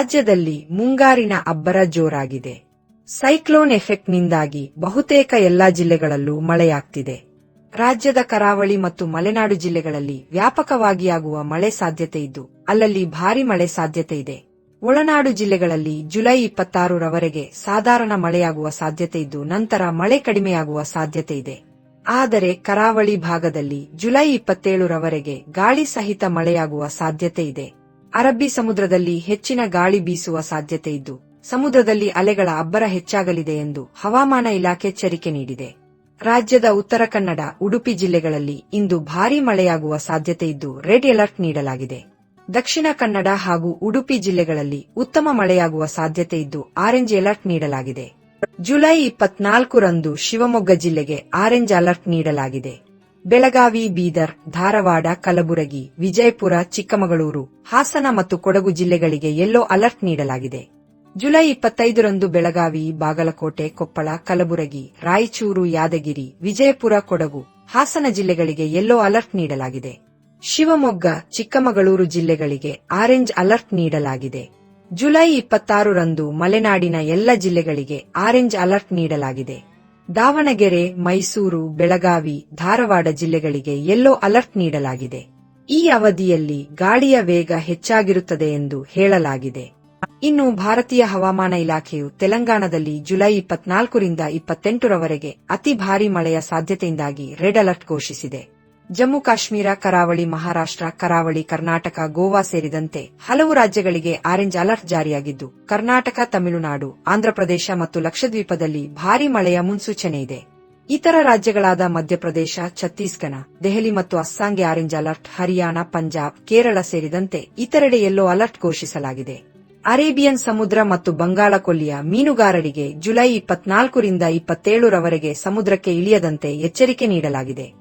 ರಾಜ್ಯದಲ್ಲಿ ಮುಂಗಾರಿನ ಅಬ್ಬರ ಜೋರಾಗಿದೆ. ಸೈಕ್ಲೋನ್ ಎಫೆಕ್ಟ್ನಿಂದಾಗಿ ಬಹುತೇಕ ಎಲ್ಲಾ ಜಿಲ್ಲೆಗಳಲ್ಲೂ ಮಳೆಯಾಗ್ತಿದೆ. ರಾಜ್ಯದ ಕರಾವಳಿ ಮತ್ತು ಮಲೆನಾಡು ಜಿಲ್ಲೆಗಳಲ್ಲಿ ವ್ಯಾಪಕವಾಗಿ ಆಗುವ ಮಳೆ ಸಾಧ್ಯತೆ ಇದ್ದು, ಅಲ್ಲಲ್ಲಿ ಭಾರಿ ಮಳೆ ಸಾಧ್ಯತೆ ಇದೆ. ಒಳನಾಡು ಜಿಲ್ಲೆಗಳಲ್ಲಿ ಜುಲೈ ಇಪ್ಪತ್ತಾರರವರೆಗೆ ಸಾಧಾರಣ ಮಳೆಯಾಗುವ ಸಾಧ್ಯತೆ ಇದ್ದು, ನಂತರ ಮಳೆ ಕಡಿಮೆಯಾಗುವ ಸಾಧ್ಯತೆ ಇದೆ. ಆದರೆ ಕರಾವಳಿ ಭಾಗದಲ್ಲಿ ಜುಲೈ ಇಪ್ಪತ್ತೇಳರವರೆಗೆ ಗಾಳಿ ಸಹಿತ ಮಳೆಯಾಗುವ ಸಾಧ್ಯತೆ ಇದೆ. ಅರಬ್ಬಿ ಸಮುದ್ರದಲ್ಲಿ ಹೆಚ್ಚಿನ ಗಾಳಿ ಬೀಸುವ ಸಾಧ್ಯತೆ ಇದ್ದು, ಸಮುದ್ರದಲ್ಲಿ ಅಲೆಗಳ ಅಬ್ಬರ ಹೆಚ್ಚಾಗಲಿದೆ ಎಂದು ಹವಾಮಾನ ಇಲಾಖೆ ಎಚ್ಚರಿಕೆ ನೀಡಿದೆ. ರಾಜ್ಯದ ಉತ್ತರ ಕನ್ನಡ, ಉಡುಪಿ ಜಿಲ್ಲೆಗಳಲ್ಲಿ ಇಂದು ಭಾರೀ ಮಳೆಯಾಗುವ ಸಾಧ್ಯತೆ ಇದ್ದು, ರೆಡ್ ಅಲರ್ಟ್ ನೀಡಲಾಗಿದೆ. ದಕ್ಷಿಣ ಕನ್ನಡ ಹಾಗೂ ಉಡುಪಿ ಜಿಲ್ಲೆಗಳಲ್ಲಿ ಉತ್ತಮ ಮಳೆಯಾಗುವ ಸಾಧ್ಯತೆ ಇದ್ದು, ಆರೆಂಜ್ ಅಲರ್ಟ್ ನೀಡಲಾಗಿದೆ. ಜುಲೈ ಇಪ್ಪತ್ನಾಲ್ಕರಂದು ಶಿವಮೊಗ್ಗ ಜಿಲ್ಲೆಗೆ ಆರೆಂಜ್ ಅಲರ್ಟ್ ನೀಡಲಾಗಿದೆ. ಬೆಳಗಾವಿ, ಬೀದರ್, ಧಾರವಾಡ, ಕಲಬುರಗಿ, ವಿಜಯಪುರ, ಚಿಕ್ಕಮಗಳೂರು, ಹಾಸನ ಮತ್ತು ಕೊಡಗು ಜಿಲ್ಲೆಗಳಿಗೆ ಯೆಲ್ಲೋ ಅಲರ್ಟ್ ನೀಡಲಾಗಿದೆ. ಜುಲೈ ಇಪ್ಪತ್ತೈದರಂದು ಬೆಳಗಾವಿ, ಬಾಗಲಕೋಟೆ, ಕೊಪ್ಪಳ, ಕಲಬುರಗಿ, ರಾಯಚೂರು, ಯಾದಗಿರಿ, ವಿಜಯಪುರ, ಕೊಡಗು, ಹಾಸನ ಜಿಲ್ಲೆಗಳಿಗೆ ಯೆಲ್ಲೋ ಅಲರ್ಟ್ ನೀಡಲಾಗಿದೆ. ಶಿವಮೊಗ್ಗ, ಚಿಕ್ಕಮಗಳೂರು ಜಿಲ್ಲೆಗಳಿಗೆ ಆರೆಂಜ್ ಅಲರ್ಟ್ ನೀಡಲಾಗಿದೆ. ಜುಲೈ ಇಪ್ಪತ್ತಾರರಂದು ಮಲೆನಾಡಿನ ಎಲ್ಲ ಜಿಲ್ಲೆಗಳಿಗೆ ಆರೆಂಜ್ ಅಲರ್ಟ್ ನೀಡಲಾಗಿದೆ. ದಾವಣಗೆರೆ, ಮೈಸೂರು, ಬೆಳಗಾವಿ, ಧಾರವಾಡ ಜಿಲ್ಲೆಗಳಿಗೆ ಯೆಲ್ಲೋ ಅಲರ್ಟ್ ನೀಡಲಾಗಿದೆ. ಈ ಅವಧಿಯಲ್ಲಿ ಗಾಳಿಯ ವೇಗ ಹೆಚ್ಚಾಗಿರುತ್ತದೆ ಎಂದು ಹೇಳಲಾಗಿದೆ. ಇನ್ನು ಭಾರತೀಯ ಹವಾಮಾನ ಇಲಾಖೆಯು ತೆಲಂಗಾಣದಲ್ಲಿ ಜುಲೈ ಇಪ್ಪತ್ನಾಲ್ಕರಿಂದ ಇಪ್ಪತ್ತೆಂಟರವರೆಗೆ ಅತಿ ಭಾರಿ ಮಳೆಯ ಸಾಧ್ಯತೆಯಿಂದಾಗಿ ರೆಡ್ ಅಲರ್ಟ್ ಘೋಷಿಸಿದೆ. ಜಮ್ಮು ಕಾಶ್ಮೀರ, ಕರಾವಳಿ ಮಹಾರಾಷ್ಟ್ರ, ಕರಾವಳಿ ಕರ್ನಾಟಕ, ಗೋವಾ ಸೇರಿದಂತೆ ಹಲವು ರಾಜ್ಯಗಳಿಗೆ ಆರೆಂಜ್ ಅಲರ್ಟ್ ಜಾರಿಯಾಗಿದ್ದು, ಕರ್ನಾಟಕ, ತಮಿಳುನಾಡು, ಆಂಧ್ರಪ್ರದೇಶ ಮತ್ತು ಲಕ್ಷದ್ವೀಪದಲ್ಲಿ ಭಾರೀ ಮಳೆಯ ಮುನ್ಸೂಚನೆ ಇದೆ. ಇತರ ರಾಜ್ಯಗಳಾದ ಮಧ್ಯಪ್ರದೇಶ, ಛತ್ತೀಸ್ಗಢ, ದೆಹಲಿ ಮತ್ತು ಅಸ್ಸಾಂಗೆ ಆರೆಂಜ್ ಅಲರ್ಟ್, ಹರಿಯಾಣ, ಪಂಜಾಬ್, ಕೇರಳ ಸೇರಿದಂತೆ ಇತರೆಡೆ ಎಲ್ಲೋ ಅಲರ್ಟ್ ಘೋಷಿಸಲಾಗಿದೆ. ಅರೇಬಿಯನ್ ಸಮುದ್ರ ಮತ್ತು ಬಂಗಾಳ ಕೊಲ್ಲಿಯ ಮೀನುಗಾರರಿಗೆ ಜುಲೈ ಇಪ್ಪತ್ನಾಲ್ಕರಿಂದ ಇಪ್ಪತ್ತೇಳರವರೆಗೆ ಸಮುದ್ರಕ್ಕೆ ಇಳಿಯದಂತೆ ಎಚ್ಚರಿಕೆ ನೀಡಲಾಗಿದೆ.